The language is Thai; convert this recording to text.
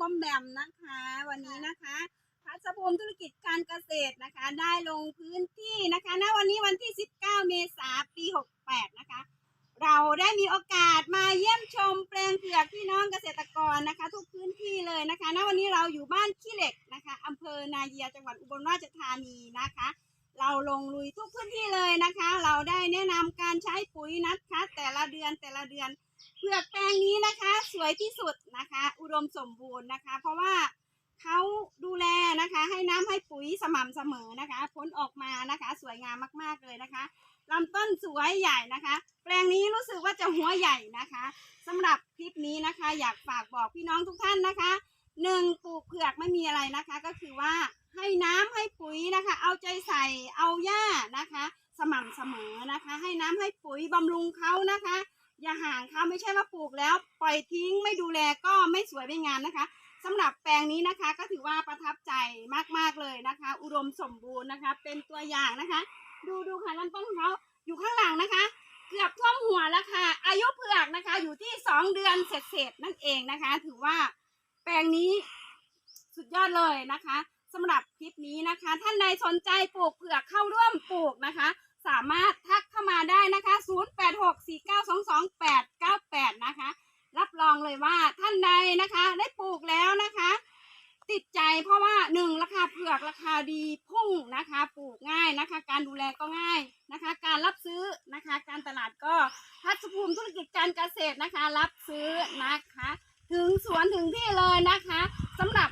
บอมแบมนะคะ วันนี้นะคะพัชภูมิธุรกิจการเกษตรนะคะ ได้ลงพื้นที่นะคะณวันนี้วันที่ 19 เมษายนปี 68 นะคะ เราได้มีโอกาสมาเยี่ยมชมแปลงเผือกพี่น้องเกษตรกรนะคะ ทุกพื้นที่เลยนะคะณวันนี้เราอยู่บ้านขี้เหล็กนะคะอำเภอนาเยียจังหวัดอุบลราชธานีนะคะ เราลงลุยทุกพื้นที่เลยนะคะ เราได้แนะนำการใช้ปุ๋ยนัดคัดแต่ละเดือนแต่ละเดือนเผือกแปลงนี้ สวยที่สุดนะคะ อุดมสมบูรณ์นะคะ เพราะว่าเขาดูแลนะคะ ให้น้ำให้ปุ๋ยสม่ำเสมอนะคะ ผลออกมานะคะ สวยงามมากๆเลยนะคะลำต้นสวยใหญ่นะคะ แปลงนี้รู้สึกว่าจะหัวใหญ่นะคะสำหรับคลิปนี้นะคะ อยากฝากบอกพี่น้องทุกท่านนะคะหนึ่งปลูกเผือกไม่มีอะไรนะคะ ก็คือว่าให้น้ำให้ปุ๋ยนะคะ เอาใจใส่เอาหญ้านะคะ สม่ำเสมอนะคะ ให้น้ำให้ปุ๋ยบำรุงเขานะคะ อย่าห่างเขาไม่ใช่ว่าปลูกแล้ว ปล่อยทิ้งไม่ดูแลก็ไม่สวยไม่งามนะคะสำหรับแปลงนี้นะคะก็ถือว่าประทับใจมากๆเลยนะคะ อุดมสมบูรณ์นะคะ เป็นตัวอย่างนะคะ ดูดูค่ะลำต้นของเขาอยู่ข้างหลังนะคะ เกือบท่วมหัวแล้วค่ะ อายุเผือกนะคะ อยู่ที่สองเดือนเสร็จๆนั่นเองนะคะ ถือว่าแปลงนี้สุดยอดเลยนะคะสำหรับคลิปนี้นะคะ ท่านใดสนใจปลูกเผือกเข้าร่วมปลูกนะคะ สามารถทักเข้ามาได้นะคะ 0864922898นะคะ รับรองเลยว่าท่านใดนะคะ ได้ปลูกแล้วนะคะ ติดใจเพราะว่าหนึ่งราคาเผือกราคาดีพุ่งนะคะ ปลูกง่ายนะคะ การดูแลก็ง่ายนะคะ การรับซื้อนะคะ การตลาดก็พัฒภูมิธุรกิจการเกษตรนะคะ รับซื้อนะคะ ถึงสวนถึงที่เลยนะคะสำหรับ